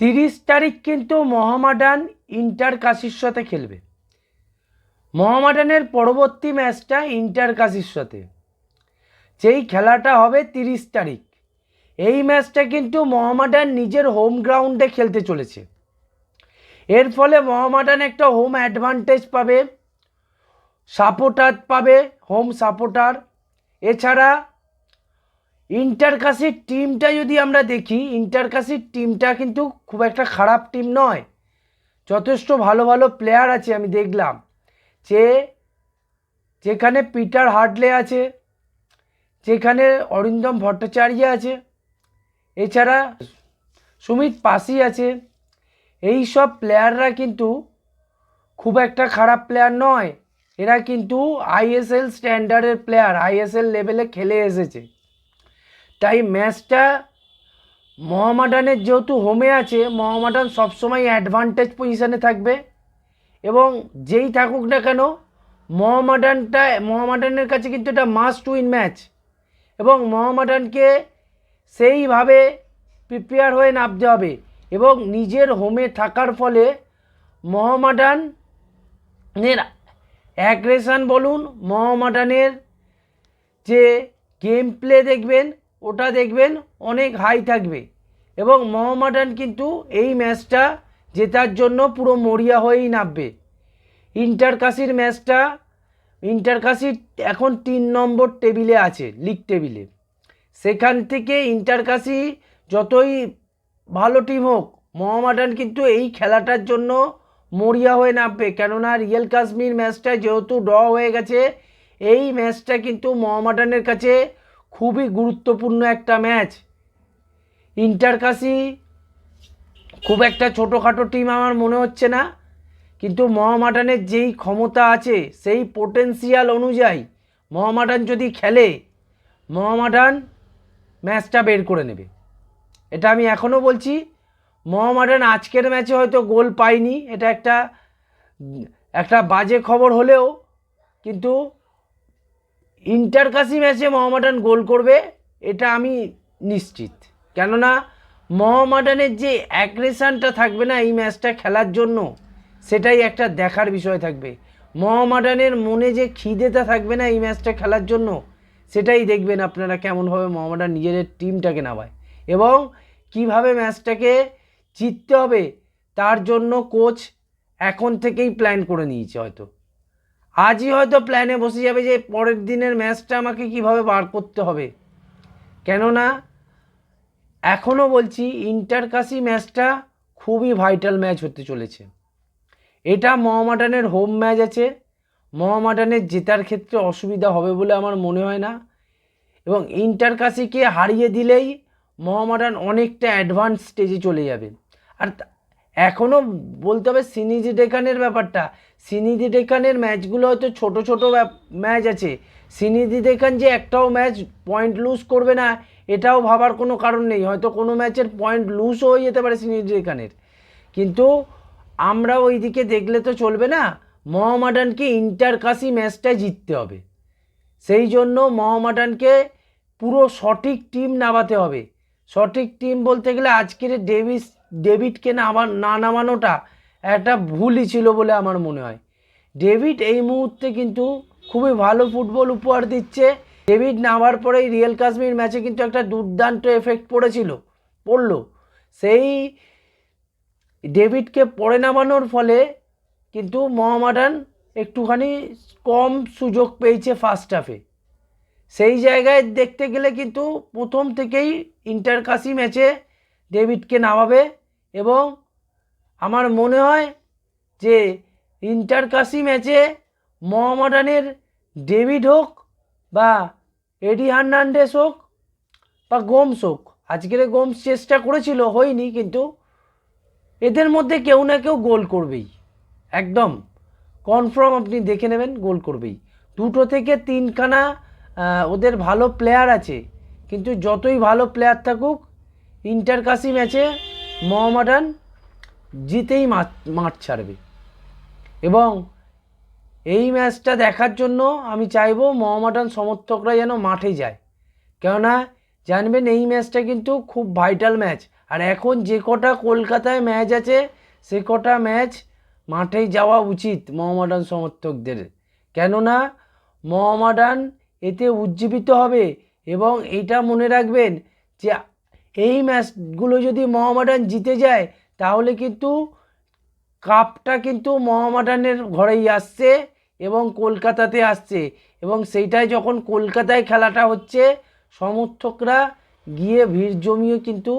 তিরিশ তারিখ কিন্তু মহামাডান ইন্টার কাশির সাথে খেলবে। মহামাডানের পরবর্তী ম্যাচটা ইন্টার কাশির সাথে। যেই খেলাটা হবে তিরিশ তারিখ, এই ম্যাচটা কিন্তু মহামাডান নিজের হোম গ্রাউন্ডে খেলতে চলেছে। এর ফলে মহামাডান একটা হোম অ্যাডভান্টেজ পাবে, সাপোর্টার পাবে, হোম সাপোর্টার। এছাড়া ইন্টারকাশির টিমটা যদি আমরা দেখি ইন্টারকাশির টিমটা কিন্তু খুব একটা খারাপ টিম নয়। যথেষ্ট ভালো ভালো প্লেয়ার আছে আমি দেখলাম। যে যেখানে পিটার হার্ডলে আছে, যেখানে অরিন্দম ভট্টাচার্য আছে, এছাড়া সুমিত পাসি আছে, এই সব প্লেয়াররা কিন্তু খুব একটা খারাপ প্লেয়ার নয়। এরা কিন্তু আইএসএল স্ট্যান্ডার্ডের প্লেয়ার আইএসএল লেভেলে খেলে এসেছে। তাই ম্যাচটা মহামাডানের যেহেতু হোমে আছে, মহামাডান সবসময় অ্যাডভান্টেজ পজিশানে থাকবে। এবং যেই থাকুক না কেন, মহামাডানটা, মহামাডানের কাছে কিন্তু এটা মাস্ট উইন ম্যাচ এবং মহামাডানকে সেইভাবে প্রিপেয়ার হয়ে নামতে হবে। এবং নিজের হোমে থাকার ফলে মহামাডানের অ্যাগ্রেশান বলুন, মহামাডানের যে গেম প্লে দেখবেন ওটা দেখবেন অনেক হাই থাকবে। এবং মহামাডান কিন্তু এই ম্যাচটা জেতার জন্য পুরো মরিয়া হয়েই নামবে। ইন্টারকাশির ম্যাচটা ইন্টারকাশির এখন তিন নম্বর টেবিলে আছে লিগ টেবিলে সেখান থেকে ইন্টারকাশি যতই ভালো টিম হোক মোহামেডান কিন্তু এই খেলাটার জন্য মরিয়া হয়ে নামবে। কেননা রিয়েল কাশ্মীর ম্যাচটা যেহেতু ড্র হয়ে গেছে, এই ম্যাচটা কিন্তু মোহামেডানের কাছে খুবই গুরুত্বপূর্ণ একটা ম্যাচ। ইন্টারকাশি খুব একটা ছোটোখাটো টিম আমার মনে হচ্ছে না, কিন্তু মহামাডানের যেই ক্ষমতা আছে, সেই পোটেন্সিয়াল অনুযায়ী মহামাডান যদি খেলে, মহামাডান ম্যাচটা বের করে নেবে। এটা আমি এখনও বলছি, মহামাডান আজকের ম্যাচে হয়তো গোল পায়নি, এটা একটা একটা বাজে খবর হলেও, কিন্তু ইন্টারকাশি ম্যাচে মহামাডান গোল করবে, এটা আমি নিশ্চিত। কেননা, মহামাডানের যে অ্যাগ্রেশনটা থাকবে না এই ম্যাচটা খেলার জন্য, সেটাই একটা দেখার বিষয় থাকবে। মহামাডানের মনে যে খিদেটা থাকবে না এই ম্যাচটা খেলার জন্য, সেটাই দেখবেন আপনারা কেমনভাবে মহামাডান নিজেদের টিমটাকে নামায়। এবং কীভাবে ম্যাচটাকে জিততে হবে, তার জন্য কোচ এখন থেকেই প্ল্যান করে নিয়েছে হয়তো। আজই হয়তো প্ল্যানে বসে যাবে যে পরের দিনের ম্যাচটা আমাকে কীভাবে বার করতে হবে। কেননা এখনও বলছি ইন্টারকাশি ম্যাচটা খুবই ভাইটাল ম্যাচ হতে চলেছে। এটা মহামাডানের হোম ম্যাচ আছে। মহামাডানের জেতার ক্ষেত্রে অসুবিধা হবে বলে আমার মনে হয় না। এবং ইন্টারকাশিকে হারিয়ে দিলেই মহামাডান অনেকটা অ্যাডভান্স স্টেজে চলে যাবে। আর এখনও বলতে হবে সিনিজি ডেকানের ব্যাপারটা। সিনিজি ডেকানের ম্যাচগুলো হয়তো ছোটো ছোটো ম্যাচ আছে। সিনিজি ডেকান যে একটাও ম্যাচ পয়েন্ট লুজ করবে না, এটাও ভাবার কোনো কারণ নেই। হয়তো কোনো ম্যাচের পয়েন্ট লুজও হয়ে যেতে পারে সিনিজি ডেকানের। কিন্তু আমরা ওই দিকে দেখলে তো চলবে না, মহামাডানকে ইন্টারকাশি ম্যাচটা জিততে হবে। সেই জন্য মহামাডানকে পুরো সঠিক টিম নামাতে হবে। সঠিক টিম বলতে গেলে আজকের ডেভিস ডেভিডকে নামা না নামানোটা একটা ভুলই ছিল বলে আমার মনে হয়। ডেভিড এই মুহূর্তে কিন্তু খুবই ভালো ফুটবল উপহার দিচ্ছে। ডেভিড নামার পরেই রিয়েল কাশ্মীর ম্যাচে কিন্তু একটা দুর্দান্ত এফেক্ট পড়েছিল, পড়ল। সেই ডেভিডকে পরে নামানোর ফলে কিন্তু মহামাডান একটুখানি কম সুযোগ পেয়েছে ফার্স্ট হাফে সেই জায়গায় দেখতে গেলে কিন্তু প্রথম থেকেই ইন্টারকাশি ম্যাচে ডেভিডকে নামাবে। এবং আমার মনে হয় যে ইন্টারকাশি ম্যাচে মহামাডানের ডেভিড হোক বা এডি হার্নান্ডেস হোক বা গোমস হোক, আজকের গোমস চেষ্টা করেছিল, হয়নি কিন্তু এদের মধ্যে কেউ না কেউ গোল করবেই। একদম। কনফার্ম আপনি দেখে নেবেন, গোল করবেই। দুটো থেকে তিনখানা ওদের ভালো প্লেয়ার আছে, কিন্তু যতই ভালো প্লেয়ার থাকুক ইন্টারকাশি ম্যাচে মোহামেডান জিতেই মাঠ ছাড়বে। এবং এই ম্যাচটা দেখার জন্য আমি চাইব মোহামেডান সমর্থকরা যেন মাঠে যায়। কেননা জানবেন এই ম্যাচটা কিন্তু খুব ভাইটাল ম্যাচ। আর এখন যে কটা কলকাতায় ম্যাচ আছে, সে কটা ম্যাচ মাঠে যাওয়া উচিত মোহামেডান সমর্থকদের। কেননা মোহামেডান এতে উজ্জীবিত হবে এবং এটা মনে রাখবেন যে এই ম্যাচগুলো যদি মোহামেডান জিতে যায়, তাহলে কিন্তু কাপটা কিন্তু মোহামেডানের ঘরেই আসছে এবং কলকাতাতে আসছে। এবং সেইটাই যখন কলকাতায় খেলাটা হচ্ছে, সমর্থকরা গিয়ে ভিড় জমিয়ে কিন্তু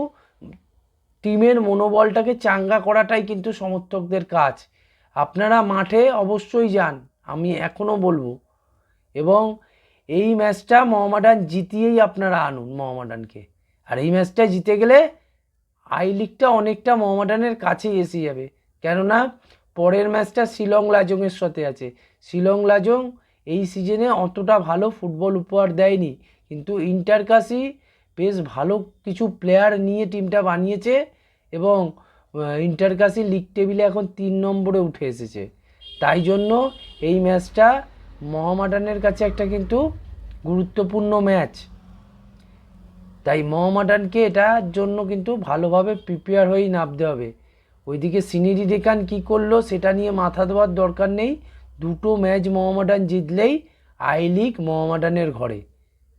টিমের মনোবলটাকে চাঙ্গা করাটাই কিন্তু সমর্থকদের কাজ। আপনারা মাঠে অবশ্যই যান, আমি এখনও বলব। এবং এই ম্যাচটা মোহামেডান জিতিয়েই আপনারা আনুন মোহামেডানকে আর এই ম্যাচটা জিতে গেলে আই লিগটা অনেকটা মোহামেডানের কাছেই এসে যাবে। কেননা পরের ম্যাচটা শিলং লাজংয়ের সাথে আছে। শিলং লাজং এই সিজনে অতটা ভালো ফুটবল উপহার দেয়নি। কিন্তু ইন্টারকাসি বেশ ভালো কিছু প্লেয়ার নিয়ে টিমটা বানিয়েছে এবং ইন্টারকাসি লিগ টেবিলে এখন তিন নম্বরে উঠে এসেছে। তাই জন্য এই ম্যাচটা মহামাডানের কাছে একটা কিন্তু গুরুত্বপূর্ণ ম্যাচ। তাই মোহামেডানকে এটার জন্য কিন্তু ভালোভাবে প্রিপেয়ার হয়েই নামতে হবে। ওইদিকে সিনিরি ডেকান কী করল, সেটা নিয়ে মাথা দেওয়ার দরকার নেই। দুটো ম্যাচ মোহামেডান জিতলেই আই লিগ মোহামেডানের ঘরে।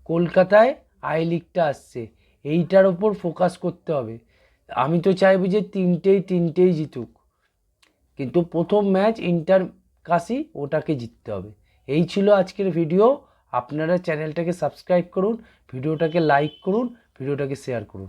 কলকাতায় আই লিগটা আসছে। এইটার ওপর ফোকাস করতে হবে। আমি তো চাইব যে তিনটেই তিনটেই জিতুক। কিন্তু প্রথম ম্যাচ ইন্টার কাশি ওটাকে জিততে হবে। এই ছিল আজকের ভিডিও আপনারা চ্যানেলটাকে সাবস্ক্রাইব করুন ভিডিওটাকে লাইক করুন ভিডিওটাকে শেয়ার করুন।